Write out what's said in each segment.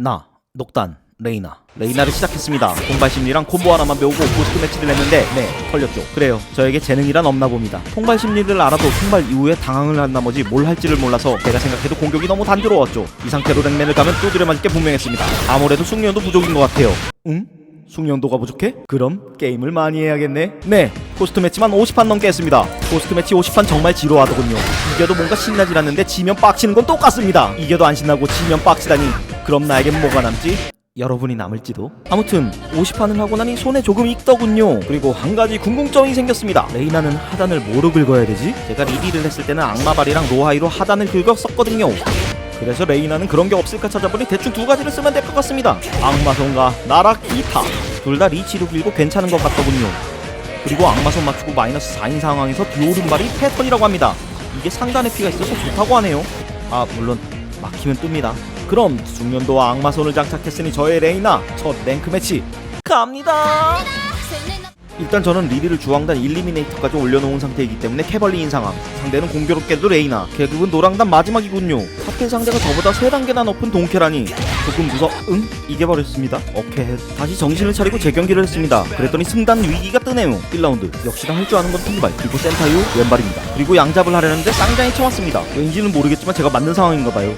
나, 녹단, 레이나. 레이나를 시작했습니다. 통발 심리랑 콤보 하나만 배우고 고스트 매치를 했는데 네, 털렸죠. 그래요. 저에게 재능이란 없나 봅니다. 통발 심리를 알아도 통발 이후에 당황을 한 나머지 뭘 할지를 몰라서 제가 생각해도 공격이 너무 단조로웠죠. 이 상태로 랭맨을 가면 두드려 맞을 게 분명했습니다. 아무래도 숙련도 부족인 것 같아요. 응? 숙련도가 부족해? 그럼 게임을 많이 해야겠네. 네, 포스트 매치만 50판 넘게 했습니다. 포스트 매치 50판 정말 지루하더군요. 이겨도 뭔가 신나질 않는데 지면 빡치는 건 똑같습니다. 이겨도 안 신나고 지면 빡치다니. 그럼 나에겐 뭐가 남지? 여러분이 남을지도. 아무튼 50판을 하고 나니 손에 조금 익더군요. 그리고 한 가지 궁금점이 생겼습니다. 레이나는 하단을 뭐로 긁어야 되지? 제가 리디를 했을 때는 악마발이랑 로하이로 하단을 긁었었거든요. 그래서 레이나는 그런 게 없을까 찾아보니 대충 두 가지를 쓰면 될 것 같습니다. 악마손과 나락 기타 둘 다 리치로 길고 괜찮은 것 같더군요. 그리고 악마손 맞추고 마이너스 4인 상황에서 뒤오른발이 패턴이라고 합니다. 이게 상단에 피가 있어서 좋다고 하네요. 아 물론 막히면 뜹니다. 그럼 중년도와 악마손을 장착했으니 저의 레이나 첫 랭크 매치. 갑니다. 일단 저는 리리를 주황단 일리미네이터까지 올려놓은 상태이기 때문에 캐벌리 인 상황. 상대는 공교롭게도 레이나. 계급은 노랑단 마지막이군요. 탑텐 상대가 저보다 3단계나 높은 동캐라니. 조금 무서... 응? 이겨버렸습니다. 오케이. 다시 정신을 차리고 재경기를 했습니다. 그랬더니 승단 위기가 뜨네요. 1라운드. 역시나 할 줄 아는 건 통발 그리고 센타유 왼발입니다. 그리고 양잡을 하려는데 쌍장이 쳐왔습니다. 왠지는 모르겠지만 제가 맞는 상황인가봐요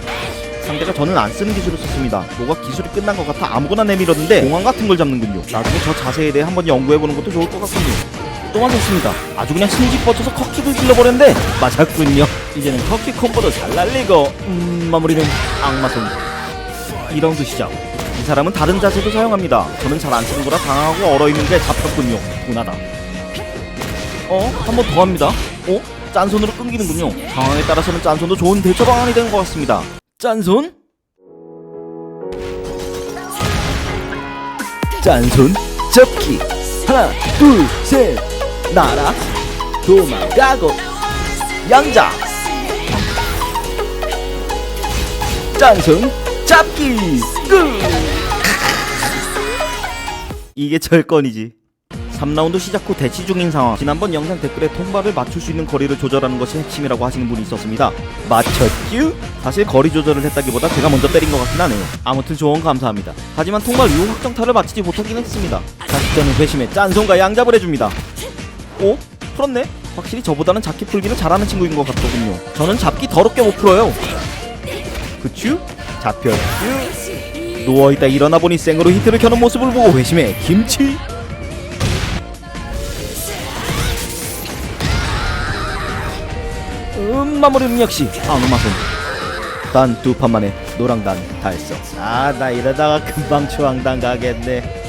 상대가 저는 안 쓰는 기술을 썼습니다. 뭐가 기술이 끝난 것 같아 아무거나 내밀었는데 공항 같은 걸 잡는군요. 나중에 저 자세에 대해 한번 연구해보는 것도 좋을 것 같군요. 또 맞았습니다. 아주 그냥 심지 뻗쳐서 커킥을 찔러버렸는데 맞았군요. 이제는 커킥 콤보도 잘 날리고 음 마무리는 악마손 2라운드 시작. 이 사람은 다른 자세도 사용합니다. 저는 잘 안 쓰는 거라 당하고 얼어있는데 잡혔군요. 분하다. 어? 한 번 더 합니다. 어? 짠손으로 끊기는군요. 상황에 따라서는 짠손도 좋은 대처 방안이 된것 같습니다. 짠손? 짠손 접기. 하나 둘셋. 나라 도망가고. 양자. 짠손 잡기. 끝. 이게 절건이지 3라운드 시작 후 대치 중인 상황 지난번 영상 댓글에 통발을 맞출 수 있는 거리를 조절하는 것이 핵심이라고 하시는 분이 있었습니다 맞췄쥬? 사실 거리 조절을 했다기보다 제가 먼저 때린 것 같긴 하네요 아무튼 조언 감사합니다 하지만 통발 유 확정타를 맞히지 못하긴 했습니다 다시 저는 회심에 짠손과 양잡을 해줍니다 오? 풀었네? 확실히 저보다는 잡기 풀기를 잘하는 친구인 것 같더군요 저는 잡기 더럽게 못 풀어요 그쭈? 잡혔쥬? 누워있다 일어나 보니 생으로 히트를 켜는 모습을 보고 회심에 김치? 음, 마무리는 역시. 악마손 단 두 판 만에 노랑단 달성 아나 이러다가 금방 추앙단 가겠네